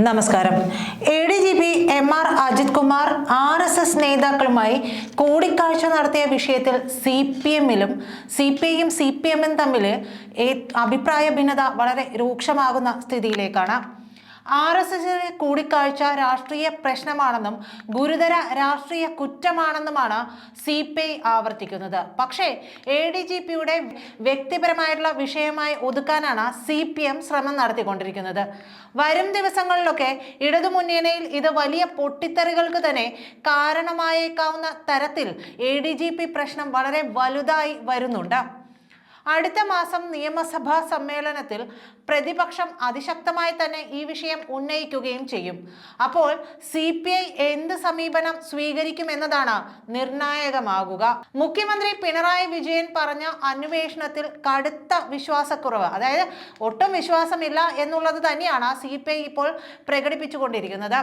നമസ്കാരം. A D G P M R Ajith Kumar R S S നേതാക്കളുമായി കൂടിക്കാഴ്ച നടത്തിയ വിഷയത്തിൽ സി പി എമ്മിലും സി പി ഐയും സി പി എമ്മും തമ്മിൽ അഭിപ്രായ ഭിന്നത വളരെ രൂക്ഷമാകുന്ന സ്ഥിതിയിലേക്കാണ് ആർ എസ് എസിലെ കൂടിക്കാഴ്ച രാഷ്ട്രീയ പ്രശ്നമാണെന്നും ഗുരുതര രാഷ്ട്രീയ കുറ്റമാണെന്നുമാണ് സി പി ഐ ആവർത്തിക്കുന്നത്. പക്ഷേ എ ഡി ജി പിയുടെ വ്യക്തിപരമായിട്ടുള്ള വിഷയമായി ഒതുക്കാനാണ് സി പി എം ശ്രമം നടത്തിക്കൊണ്ടിരിക്കുന്നത്. വരും ദിവസങ്ങളിലൊക്കെ ഇടതുമുന്നണിയിൽ ഇത് വലിയ പൊട്ടിത്തെറികൾക്ക് തന്നെ കാരണമായേക്കാവുന്ന തരത്തിൽ എ ഡി ജി പി പ്രശ്നം വളരെ വലുതായി വരുന്നുണ്ട്. അടുത്ത മാസം നിയമസഭാ സമ്മേളനത്തിൽ പ്രതിപക്ഷം അതിശക്തമായി തന്നെ ഈ വിഷയം ഉന്നയിക്കുകയും ചെയ്യും. അപ്പോൾ സി പി ഐ എന്ത് സമീപനം സ്വീകരിക്കുമെന്നതാണ് നിർണായകമാകുക. മുഖ്യമന്ത്രി പിണറായി വിജയൻ പറഞ്ഞ അന്വേഷണത്തിൽ കടുത്ത വിശ്വാസക്കുറവ് അതായത് ഒട്ടും വിശ്വാസമില്ല എന്നുള്ളത് തന്നെയാണ് സി പി ഐ ഇപ്പോൾ പ്രകടിപ്പിച്ചുകൊണ്ടിരിക്കുന്നത്.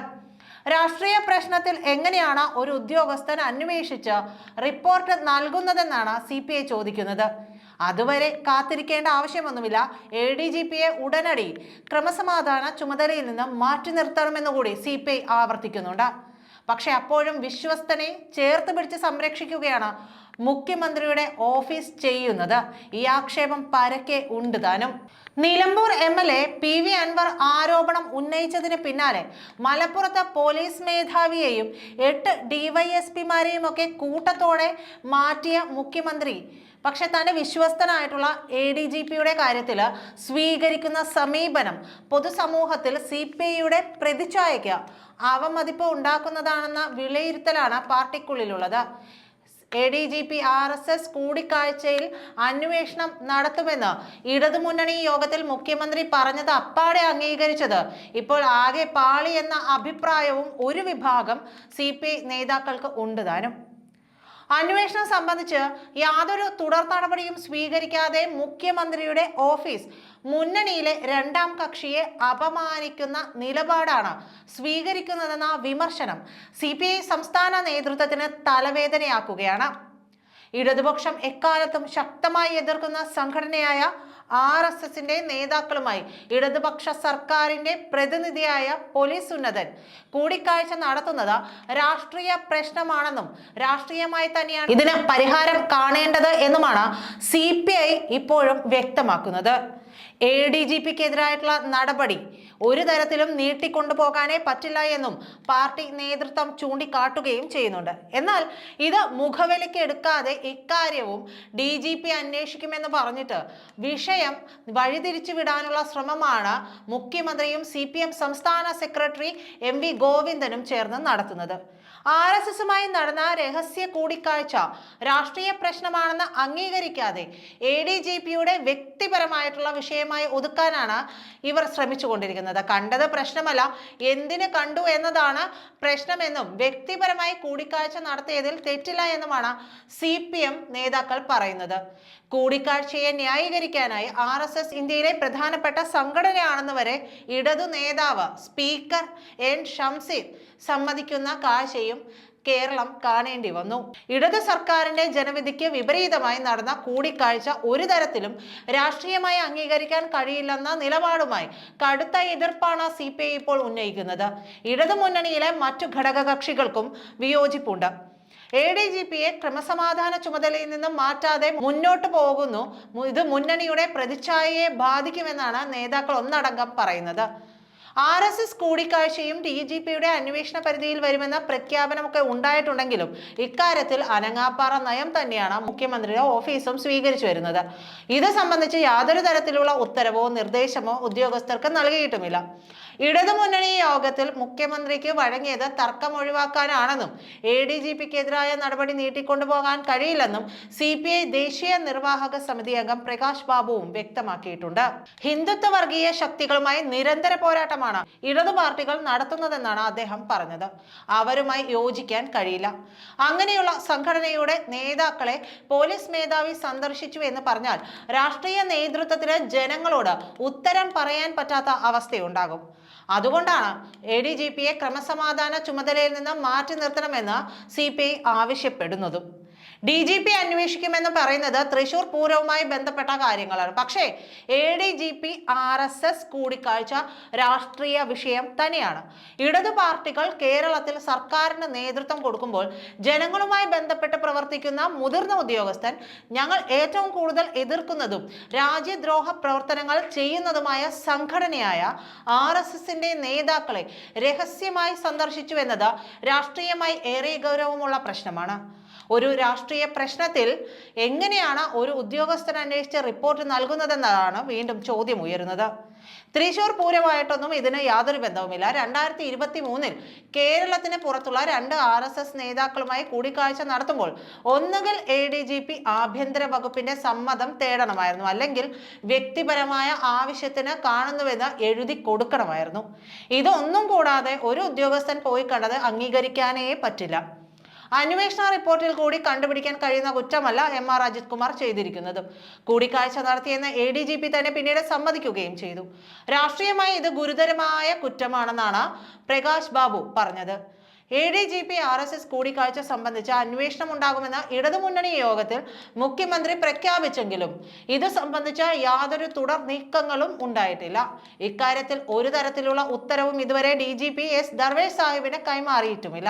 രാഷ്ട്രീയ പ്രശ്നത്തിൽ എങ്ങനെയാണ് ഒരു ഉദ്യോഗസ്ഥൻ അന്വേഷിച്ച് റിപ്പോർട്ട് നൽകുന്നതെന്നാണ് സി ചോദിക്കുന്നത്. അതുവരെ കാത്തിരിക്കേണ്ട ആവശ്യമൊന്നുമില്ല. എ ഡി ജി പിയെ ഉടനടി ക്രമസമാധാന ചുമതലയിൽ നിന്ന് മാറ്റി നിർത്തണമെന്നുകൂടി സി പി ഐ ആവർത്തിക്കുന്നുണ്ട്. പക്ഷെ അപ്പോഴും വിശ്വസ്തനെ ചേർത്ത് പിടിച്ച് സംരക്ഷിക്കുകയാണ് മുഖ്യമന്ത്രിയുടെ ഓഫീസ് ചെയ്യുന്നത്. ഈ ആക്ഷേപം പരക്കെ ഉണ്ട് താനും. Nilambur M L A P V Anvar ആരോപണം ഉന്നയിച്ചതിന് പിന്നാലെ മലപ്പുറത്ത് പോലീസ് മേധാവിയെയും എട്ട് ഡിവൈഎസ്പിമാരെയും ഒക്കെ കൂട്ടത്തോടെ മാറ്റിയ മുഖ്യമന്ത്രി പക്ഷെ തന്റെ വിശ്വസ്തനായിട്ടുള്ള എ ഡി ജി പിയുടെ കാര്യത്തിൽ സ്വീകരിക്കുന്ന സമീപനം പൊതുസമൂഹത്തിൽ സി പി ഐയുടെ പ്രതിച്ഛായയ്ക്ക് അവമതിപ്പ് ഉണ്ടാക്കുന്നതാണെന്ന വിലയിരുത്തലാണ് പാർട്ടിക്കുള്ളിലുള്ളത്. A D G P R S S കൂടിക്കാഴ്ചയിൽ അന്വേഷണം നടത്തുമെന്ന് ഇടതുമുന്നണി യോഗത്തിൽ മുഖ്യമന്ത്രി പറഞ്ഞത് അപ്പാടെ അംഗീകരിച്ചത്. ഇപ്പോൾ ആകെ പാളി എന്ന അഭിപ്രായവും ഒരു വിഭാഗം സി നേതാക്കൾക്ക് ഉണ്ട് താനും. അന്വേഷണം സംബന്ധിച്ച് യാതൊരു തുടർ നടപടിയും സ്വീകരിക്കാതെ മുഖ്യമന്ത്രിയുടെ ഓഫീസ് മുന്നണിയിലെ രണ്ടാം കക്ഷിയെ അപമാനിക്കുന്ന നിലപാടാണ് സ്വീകരിക്കുന്നതെന്ന വിമർശനം സി സംസ്ഥാന നേതൃത്വത്തിന് തലവേദനയാക്കുകയാണ്. ഇടതുപക്ഷം എക്കാലത്തും ശക്തമായി എതിർക്കുന്ന സംഘടനയായ ആർ എസ് എസിന്റെ നേതാക്കളുമായി ഇടതുപക്ഷ സർക്കാരിന്റെ പ്രതിനിധിയായ പോലീസ് ഉന്നതൻ കൂടിക്കാഴ്ച നടത്തുന്നത് രാഷ്ട്രീയ പ്രശ്നമാണെന്നും രാഷ്ട്രീയമായി തന്നെയാണ്. ഇതിന് പരിഹാരം കാണേണ്ടത് എന്നുമാണ് സി ഇപ്പോഴും വ്യക്തമാക്കുന്നത്. എ ഡി ജി പിക്കെതിരായിട്ടുള്ള നടപടി ഒരു തരത്തിലും നീട്ടിക്കൊണ്ടുപോകാനേ പറ്റില്ല എന്നും പാർട്ടി നേതൃത്വം ചൂണ്ടിക്കാട്ടുകയും ചെയ്യുന്നുണ്ട്. എന്നാൽ ഇത് മുഖവിലയ്ക്ക് എടുക്കാതെ ഇക്കാര്യവും ഡി ജി പി അന്വേഷിക്കുമെന്ന് പറഞ്ഞിട്ട് വിഷയം വഴിതിരിച്ചു വിടാനുള്ള ശ്രമമാണ് മുഖ്യമന്ത്രിയും സി സംസ്ഥാന സെക്രട്ടറി എം വി ഗോവിന്ദനും ചേർന്ന് നടത്തുന്നത്. ആർ എസ് എസുമായി നടന്ന രഹസ്യ കൂടിക്കാഴ്ച രാഷ്ട്രീയ പ്രശ്നമാണെന്ന് അംഗീകരിക്കാതെ എ ഡി ജി പിയുടെ വ്യക്തിപരമായിട്ടുള്ള വിഷയമായി ഒതുക്കാനാണ് ഇവർ ശ്രമിച്ചുകൊണ്ടിരിക്കുന്നത്. കണ്ടത് പ്രശ്നമല്ല എന്തിനു കണ്ടു എന്നതാണ് പ്രശ്നമെന്നും വ്യക്തിപരമായി കൂടിക്കാഴ്ച നടത്തിയതിൽ തെറ്റില്ല എന്നുമാണ് സി പി എം നേതാക്കൾ പറയുന്നത്. കൂടിക്കാഴ്ചയെ ന്യായീകരിക്കാനായി ആർ എസ് എസ് ഇന്ത്യയിലെ പ്രധാനപ്പെട്ട സംഘടനയാണെന്ന് വരെ ഇടതു നേതാവ് സ്പീക്കർ എൻ ഷംസീർ സമ്മതിക്കുന്ന കാഴ്ചയും കേരളം കാണേണ്ടി വന്നു. ഇടത് സർക്കാരിന്റെ ജനവിധിക്ക് വിപരീതമായി നടന്ന കൂടിക്കാഴ്ച ഒരു തരത്തിലും രാഷ്ട്രീയമായി അംഗീകരിക്കാൻ കഴിയില്ലെന്ന നിലപാടുമായി കടുത്ത എതിർപ്പാണ് സി പി ഐ ഇപ്പോൾ ഉന്നയിക്കുന്നത്. ഇടതു മുന്നണിയിലെ മറ്റു ഘടകകക്ഷികൾക്കും വിയോജിപ്പുണ്ട്. എ ഡി ജി പിയെ ക്രമസമാധാന ചുമതലയിൽ നിന്നും മാറ്റാതെ മുന്നോട്ട് പോകുന്നു. ഇത് മുന്നണിയുടെ പ്രതിച്ഛായയെ ബാധിക്കുമെന്നാണ് നേതാക്കൾ ഒന്നടങ്കം പറയുന്നത്. ആർ എസ് എസ് കൂടിക്കാഴ്ചയും ഡി ജി പിയുടെ അന്വേഷണ പരിധിയിൽ വരുമെന്ന പ്രഖ്യാപനമൊക്കെ ഉണ്ടായിട്ടുണ്ടെങ്കിലും ഇക്കാര്യത്തിൽ അനങ്ങാപ്പാറ നയം തന്നെയാണ് മുഖ്യമന്ത്രിയുടെ ഓഫീസും സ്വീകരിച്ചു വരുന്നത്. ഇത് സംബന്ധിച്ച് യാതൊരു തരത്തിലുള്ള ഉത്തരവോ നിർദ്ദേശമോ ഉദ്യോഗസ്ഥർക്ക് നൽകിയിട്ടുമില്ല. ഇടതുമുന്നണി യോഗത്തിൽ മുഖ്യമന്ത്രിക്ക് വഴങ്ങിയത് തർക്കം ഒഴിവാക്കാനാണെന്നും എ ഡി ജി പിക്കെതിരായ നടപടി നീട്ടിക്കൊണ്ടുപോകാൻ കഴിയില്ലെന്നും സി പി ഐ ദേശീയ നിർവാഹക സമിതി അംഗം പ്രകാശ് ബാബുവും വ്യക്തമാക്കിയിട്ടുണ്ട്. ഹിന്ദുത്വ വർഗീയ ശക്തികളുമായി നിരന്തര പോരാട്ടമാണ് ഇടതു പാർട്ടികൾ നടത്തുന്നതെന്നാണ് അദ്ദേഹം പറഞ്ഞത്. അവരുമായി യോജിക്കാൻ കഴിയില്ല. അങ്ങനെയുള്ള സംഘടനയുടെ നേതാക്കളെ പോലീസ് മേധാവി സന്ദർശിച്ചു എന്ന് പറഞ്ഞാൽ രാഷ്ട്രീയ നേതൃത്വത്തിന് ജനങ്ങളോട് ഉത്തരം പറയാൻ പറ്റാത്ത അവസ്ഥയുണ്ടാകും. അതുകൊണ്ടാണ് എ ഡി ജി പിയെ ക്രമസമാധാന ചുമതലയിൽ നിന്ന് മാറ്റി നിർത്തണമെന്ന് സി പി ഐ ആവശ്യപ്പെടുന്നതും. ഡി ജി പി അന്വേഷിക്കുമെന്ന് പറയുന്നത് തൃശൂർ പൂരവുമായി ബന്ധപ്പെട്ട കാര്യങ്ങളാണ്. പക്ഷേ A D G P R S S കൂടിക്കാഴ്ച രാഷ്ട്രീയ വിഷയം തന്നെയാണ്. ഇടതു പാർട്ടികൾ കേരളത്തിൽ സർക്കാരിന് നേതൃത്വം കൊടുക്കുമ്പോൾ ജനങ്ങളുമായി ബന്ധപ്പെട്ട് പ്രവർത്തിക്കുന്ന മുതിർന്ന ഉദ്യോഗസ്ഥൻ ഞങ്ങൾ ഏറ്റവും കൂടുതൽ എതിർക്കുന്നതും രാജ്യദ്രോഹ പ്രവർത്തനങ്ങൾ ചെയ്യുന്നതുമായ സംഘടനയായ ആർ എസ് എസിന്റെ നേതാക്കളെ രഹസ്യമായി സന്ദർശിച്ചു എന്നത് രാഷ്ട്രീയമായി ഏറെ ഗൗരവമുള്ള പ്രശ്നമാണ്. ഒരു രാഷ്ട്രീയ പ്രശ്നത്തിൽ എങ്ങനെയാണ് ഒരു ഉദ്യോഗസ്ഥൻ അന്വേഷിച്ച് റിപ്പോർട്ട് നൽകുന്നതെന്നതാണ് വീണ്ടും ചോദ്യം ഉയരുന്നത്. തൃശൂർ പൂരമായിട്ടൊന്നും ഇതിന് യാതൊരു ബന്ധവുമില്ല. രണ്ടായിരത്തി ഇരുപത്തി മൂന്നിൽ കേരളത്തിന് പുറത്തുള്ള രണ്ട് ആർ എസ് എസ് നേതാക്കളുമായി കൂടിക്കാഴ്ച നടത്തുമ്പോൾ ഒന്നുകിൽ എ ഡി ജി പി ആഭ്യന്തര വകുപ്പിന്റെ സമ്മതം തേടണമായിരുന്നു. അല്ലെങ്കിൽ വ്യക്തിപരമായ ആവശ്യത്തിന് കാണുന്നുവെന്ന് എഴുതി കൊടുക്കണമായിരുന്നു. ഇതൊന്നും കൂടാതെ ഒരു ഉദ്യോഗസ്ഥൻ പോയി കണ്ടത് അംഗീകരിക്കാനേ പറ്റില്ല. അന്വേഷണ റിപ്പോർട്ടിൽ കൂടി കണ്ടുപിടിക്കാൻ കഴിയുന്ന കുറ്റമല്ല എം ആർ അജിത് കുമാർ ചെയ്തിരിക്കുന്നത്. കൂടിക്കാഴ്ച നടത്തിയെന്ന് എ ഡി ജി പി തന്നെ പിന്നീട് സമ്മതിക്കുകയും ചെയ്തു. രാഷ്ട്രീയമായി ഇത് ഗുരുതരമായ കുറ്റമാണെന്നാണ് പ്രകാശ് ബാബു പറഞ്ഞത്. A D G P R S S കൂടിക്കാഴ്ച സംബന്ധിച്ച് അന്വേഷണം ഉണ്ടാകുമെന്ന് ഇടതുമുന്നണി യോഗത്തിൽ മുഖ്യമന്ത്രി പ്രഖ്യാപിച്ചെങ്കിലും ഇത് സംബന്ധിച്ച യാതൊരു തുടർ നീക്കങ്ങളും ഉണ്ടായിട്ടില്ല. ഇക്കാര്യത്തിൽ ഒരു തരത്തിലുള്ള ഉത്തരവും ഇതുവരെ D G P S Darvesh സാഹിബിന് കൈമാറിയിട്ടുമില്ല.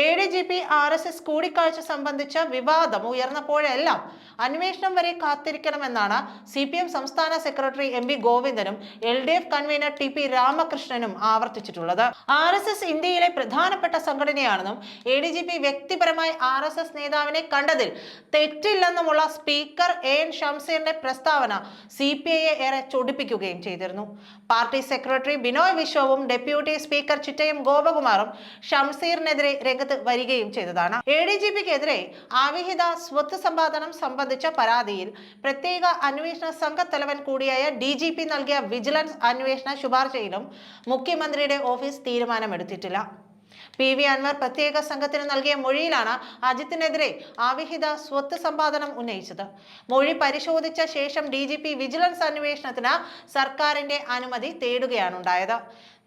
A D G P R S S കൂടിക്കാഴ്ച സംബന്ധിച്ച വിവാദം ഉയർന്നപ്പോഴെല്ലാം അന്വേഷണം വരെ കാത്തിരിക്കണമെന്നാണ് സി പി എം സംസ്ഥാന secretary M V ഗോവിന്ദനും L D F convener T P രാമകൃഷ്ണനും ആവർത്തിച്ചിട്ടുള്ളത്. ആർ എസ് എസ് ഇന്ത്യയിലെ പ്രധാനപ്പെട്ട സംഘടനയാണെന്നും എ ഡി ജി പി വ്യക്തിപരമായി ആർ എസ് എസ് നേതാവിനെ കണ്ടതിൽ തെറ്റില്ലെന്നുമുള്ള സ്പീക്കർ എ എൻ ഷംസീറിന്റെ പ്രസ്താവന സി പി ഐയെ ഏറെ ചൊടിപ്പിക്കുകയും ചെയ്തിരുന്നു. പാർട്ടി സെക്രട്ടറി ബിനോയ് വിശ്വവും ഡെപ്യൂട്ടി സ്പീക്കർ ചിറ്റയും ഗോപകുമാറും ഷംസീറിനെതിരെ രംഗത്ത് വരികയും ചെയ്തതാണ്. എ ഡി ജി പിക്കെതിരെ അവിഹിത സ്വത്ത് സമ്പാദനം സംബന്ധിച്ച പരാതിയിൽ പ്രത്യേക അന്വേഷണ സംഘത്തലവൻ കൂടിയായ ഡി ജി പി നൽകിയ വിജിലൻസ് അന്വേഷണ ശുപാർശയിലും മുഖ്യമന്ത്രിയുടെ ഓഫീസ് തീരുമാനമെടുത്തിട്ടില്ല. പി വി അൻവർ പ്രത്യേക സംഘത്തിന് നൽകിയ മൊഴിയിലാണ് അജിത്തിനെതിരെ അവിഹിത സ്വത്ത് സമ്പാദനം ഉന്നയിച്ചത്. മൊഴി പരിശോധിച്ച ശേഷം ഡി വിജിലൻസ് അന്വേഷണത്തിന് സർക്കാരിന്റെ അനുമതി തേടുകയാണുണ്ടായത്.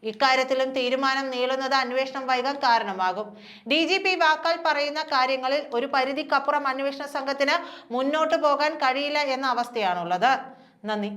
ഇക്കാര്യത്തിലും തീരുമാനം നീളുന്നത് അന്വേഷണം വൈകാൻ കാരണമാകും. ഡി ജി പി വാക്കാൽ പറയുന്ന കാര്യങ്ങളിൽ ഒരു പരിധിക്കപ്പുറം അന്വേഷണ സംഘത്തിന് മുന്നോട്ട് പോകാൻ കഴിയില്ല എന്ന അവസ്ഥയാണുള്ളത്. നന്ദി.